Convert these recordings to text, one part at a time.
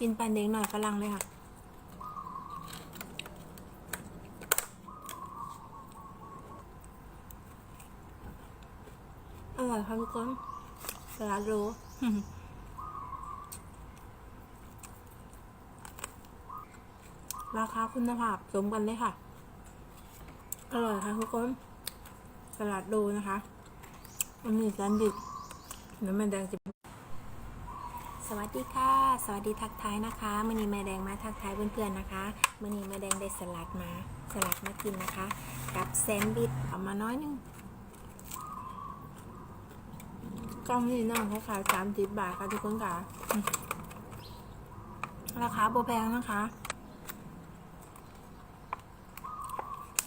กินปันเด็กหน่อยฝรั่งเลยค่ะ อร่อยค่ะทุกคนสลัดโรราคาคุณภาพสมกันเลยค่ะ อร่อยค่ะทุกคนสลัดโรนะคะ อันนี้แซนด์วิชน้ำมันแดงสิบ สวัสดีค่ะ สวัสดีทักทายนะคะมือนีแม่แดงมาทักทายเพื่อนๆนะคะมือนีแม่แดงได้สลัดมาสลัดมากินนะคะ กับแซนด์วิชเอามาน้อยนึงกล้องนี่น้องเขาขายสามสิบบาทค่ะทุกคนค่ะราคาโบแพงนะคะ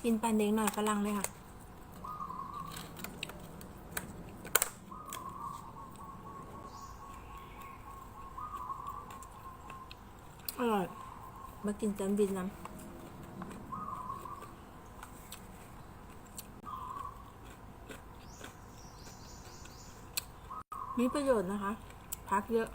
กินปันเด็กหน่อยฝรั่งเลยค่ะ อร่อย มากินแซนด์วิชน้ำมีประโยชน์นะคะ พักเยอะ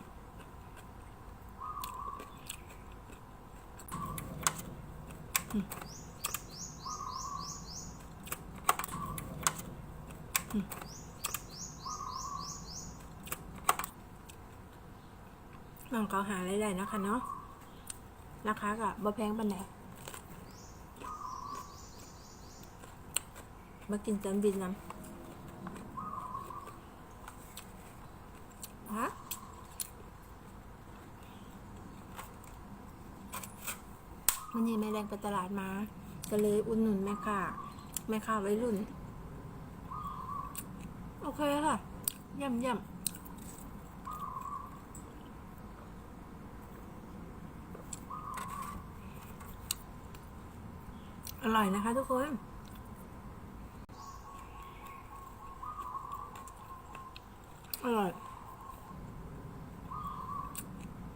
ลองเขาหาได้ๆนะคะเนาะ ราคาก็บ่แพงปานใดมากินแซนด์วิชน้ำฮะวันนี้แม่แดงไปตลาดมา ก็เลยอุดหนุนแม่ค้าแม่ค้าไว้รุ่น โอเคค่ะย่ำย่ำ อร่อยนะคะทุกคนอร่อย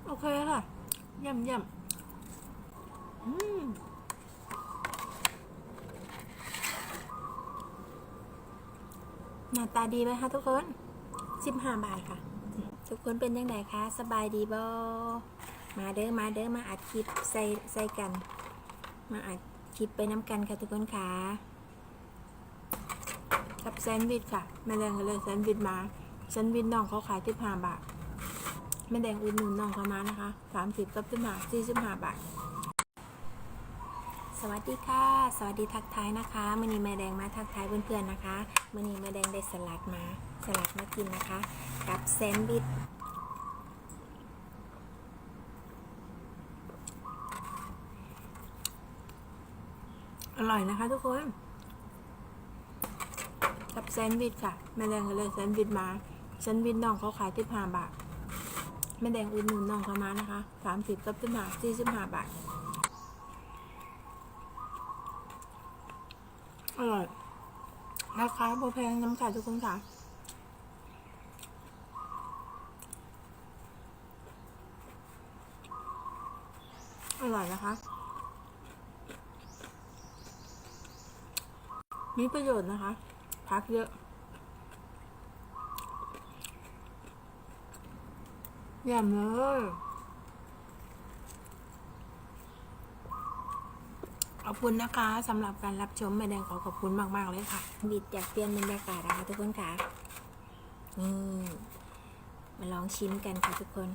โอเคค่ะย่ำย่ำอืมหน้าตาดีไหมคะทุกคนสิบห้าบาทค่ะ ทุกคนเป็นยังไงคะสบายดีบ่มาเด้อมาเด้อมาอัดคลิปใส่ใส่กัน มาอัด คลิปไปน้ำกันค่ะทุกคนค่ะกับแซนด์วิชค่ะแม่แดงก็เลยแซนด์วิชมาแซนด์วิชน้องเขาขายที่ห้าบาทแม่แดงอุดหนุนน้องเขามานะคะสามสิบกับที่ห้าสี่สิบห้าบาทสวัสดีค่ะ สวัสดีทักทายนะคะมื่อนี้แม่แดงมาทักทายเพื่อนๆนะคะมื่อนี้แม่แดงได้สลัดมา สลัดมากินนะคะ กับแซนด์วิช อร่อยนะคะทุกคนกับแซนด์วิชค่ะแม่แดงก็เลยแซนด์วิชมาแซนด์วิชน้องเขาขายที่ห้าบาทแม่แดงอุดหนุนน้องเขามานะคะสามสิบกับที่ห้าสี่สิบห้าบาทอร่อยราคาพอแพงน้ำค่ะทุกคนค่ะอร่อยนะคะ มีประโยชน์นะคะ พักเยอะยำเลยขอบคุณนะคะสำหรับการรับชมแม่แดงขอขอบคุณมาก ๆ เลยค่ะบิดอยากเปลี่ยนบรรยากาศนะคะทุกคนค่ะนี่มาลองชิมกันค่ะทุกคน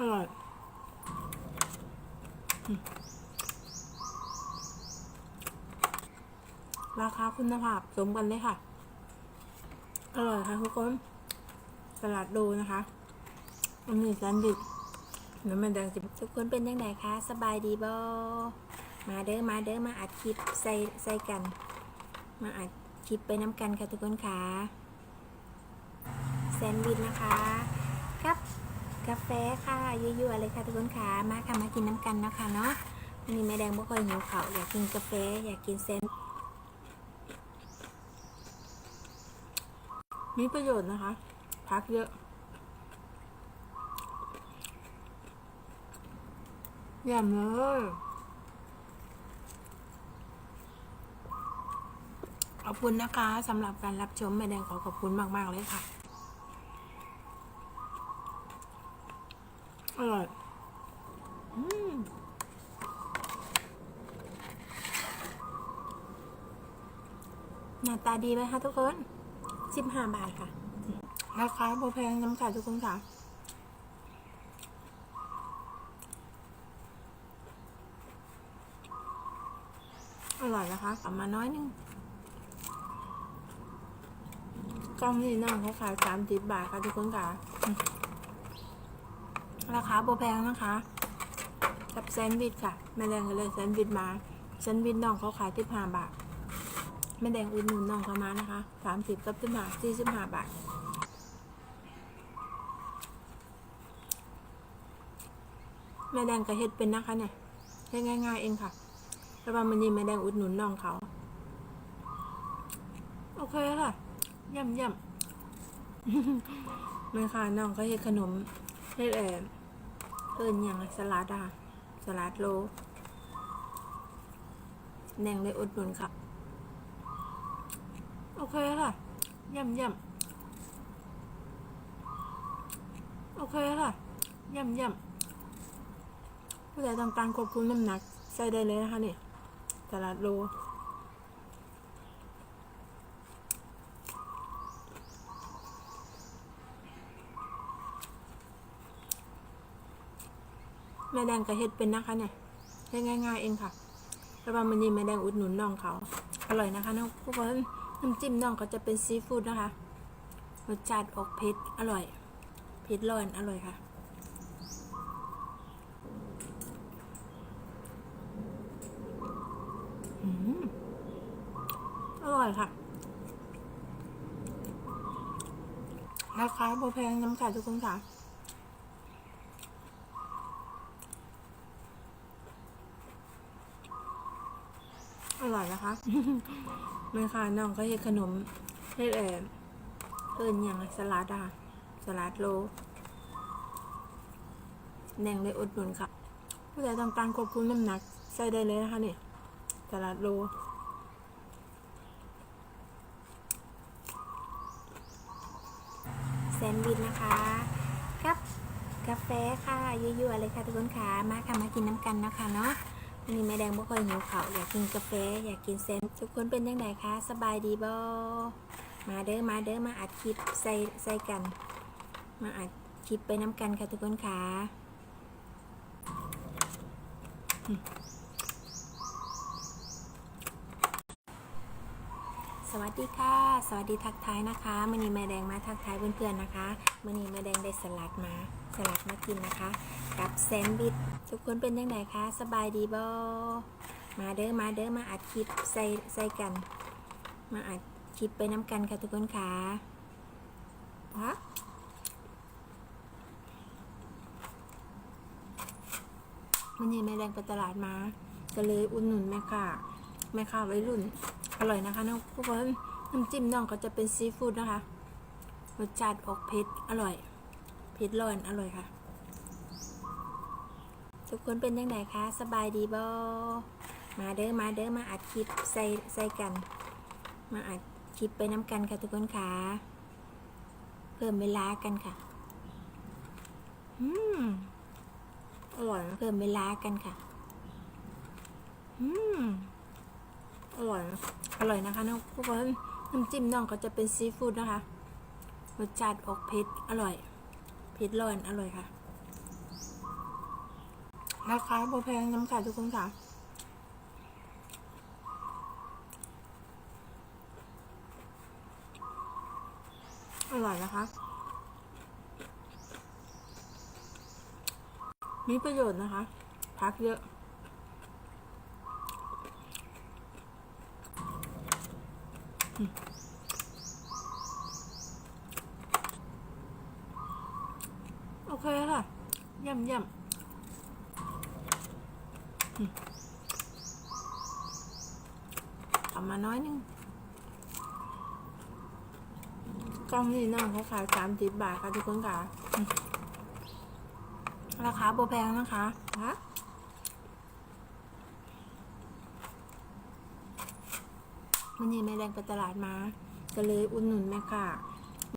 อร่อยราคาคุณภาพสมกันเลยค่ะ อร่อยค่ะทุกคนสลัดโดนะคะอันนี้แซนด์วิชน้ำมันแดงสิทุกคนเป็นยังไงคะสบายดีบ่มาเด้อมาเด้อมาอัดคลิปใส่ใส่กัน มาอัดคลิปไปน้ำกันค่ะทุกคนค่ะแซนด์วิชนะคะ ครับ กาแฟค่ะยั่วๆเลยค่ะทุกคนค่ะมาค่ะมากินน้ำกันนะคะเนาะวันนี้แม่แดงบ่ค่อยหิวเขาอยากกินกาแฟอยากกินแซนมีประโยชน์นะคะ พักเยอะยำเลยออบคุณนะคะสำหรับการรับชมแม่แดงขอขอบคุณมาก ๆ เลยค่ะ อร่อยอืมหน้าตาดีไหมคะทุกคนสิบห้าบาทค่ะ ราคาโบแพงน้ำค่ะทุกคนค่ะอร่อยนะคะกลับมาน้อยหนึงกล้องนี่น้องเขาขายสามสิบบาทค่ะทุกคนค่ะอืม ราคาโบแพงนะคะ กับแซนด์วิชค่ะแม่แดงก็เลยแซนด์วิชมาแซนด์วิชน้องเขาขายที่ห้าบาทแม่แดงอุดหนุนน้องเขามานะคะสามสิบกับสิบห้าสี่สิบห้าบาทแม่แดงก็เฮ็ดเป็นนะคะเนี่ยเฮ็ดง่าย ๆ เองค่ะแต่ว่ามันนี่แม่แดงอุดหนุนน้องเขา โอเคค่ะย่ำย่ำไม่ค่ะน้องก็เฮ็ดขนมเฮ็ดเออ เอิญอย่างสลัดอะสลัดโลแดงเลยอุดหนุนค่ะ โอเคค่ะย่ำย่ำโอเคค่ะย่ำย่ำผู้ใดต้องการควบคุมน้ำหนัก ใส่ได้เลยนะคะเนี่ยตลาดโล แม่แดงก็เฮ็ดเป็นนะคะเนี่ยเฮ็ดง่าย ๆ เองค่ะแต่ว่ามันนี่แม่แดงอุดหนุนน้องเขา อร่อยนะคะน้องทุกคนน้ำจิ้มน้องก็จะเป็นซีฟู้ดนะคะรสชาติออกเผ็ดอร่อยเผ็ดร้อนอร่อยค่ะอืมอร่อยค่ะ ราคาโบแพงน้ำค่ะทุกคนค่ะ อร่อย นะคะไม่ค่ะน้องก็เฮ็ดขนมเฮ็ดเออเอิญอย่างสลัดอะสลัดโลแดงเลยอดหนุนค่ะ ผู้ใดต้องการควบคุมน้ำหนักใส่ได้เลยนะคะเนี่ยสลัดโลแซนด์วิชนะคะกับกาแฟค่ะยั่วๆเลยค่ะทุกคนค่ะมาค่ะมากินน้ำกันนะคะเนาะ นี่แม่แดงบ่ค่อยหิวเขาวอยากกินกาแฟ อยากกินแซนด์ทุกคนเป็นยังไงคะ สบายดีบ่มาเด้อมาเด้อมาอัดคลิปใส่ใส่กัน มาอัดคลิปไปน้ำกันค่ะทุกคนค่ะอืม สวัสดีค่ะ สวัสดีทักทายนะคะมื่อนี้แม่แดงมาทักทายเพื่อนๆนะคะมื่อนี้แม่แดงได้สลัดมา สลัดมากินนะคะ กับแซนด์วิชทุกคนเป็นยังไงคะสบายดีบ่มาเด้อมาเด้อมาอัดคลิปใส่ใส่กัน มาอัดคลิปไปน้ำกันค่ะทุกคนค่ะวะวันนี้แม่แดงไปตลาดมา ก็เลยอุดหนุนแม่ค่ะแม่ค่ะวัยรุ่น อร่อยนะคะน้องทุกคนน้ำจิ้มน้องก็จะเป็นซีฟู้ดนะคะรสชาติออกเผ็ดอร่อยเผ็ดร้อนอร่อยค่ะ ทุกคนเป็นยังไงคะสบายดีบ่มาเด้อมาเด้อมาอัดคลิปใส่ใส่กัน มาอัดคลิปไปน้ำกันค่ะทุกคนค่ะเพิ่มเวลากันค่ะอืมอร่อยเพิ่มเวลากันค่ะอืม อร่อยนอร่อยนะคะน้องทุกคนน้ำจิ้มน้องก็จะเป็นซีฟู้ดนะคะรสชาติออกเผ็ดอร่อยเผ็ดร้อนอร่อยค่ะราคาโบแพงน้ำค่ะทุกคนค่ะอร่อยนะคะ มีประโยชน์นะคะ พักเยอะ โอเคค่ะย่ำย่ำอืมทำมาน้อยนึงกล้องนี่น้องเขาขายสามสิบบาทค่ะทุกคนค่ะ ราคาโบแพงนะคะฮะ มันนี้แม่แดงไปตลาดมา ก็เลยอุดหนุนแม่ค่ะ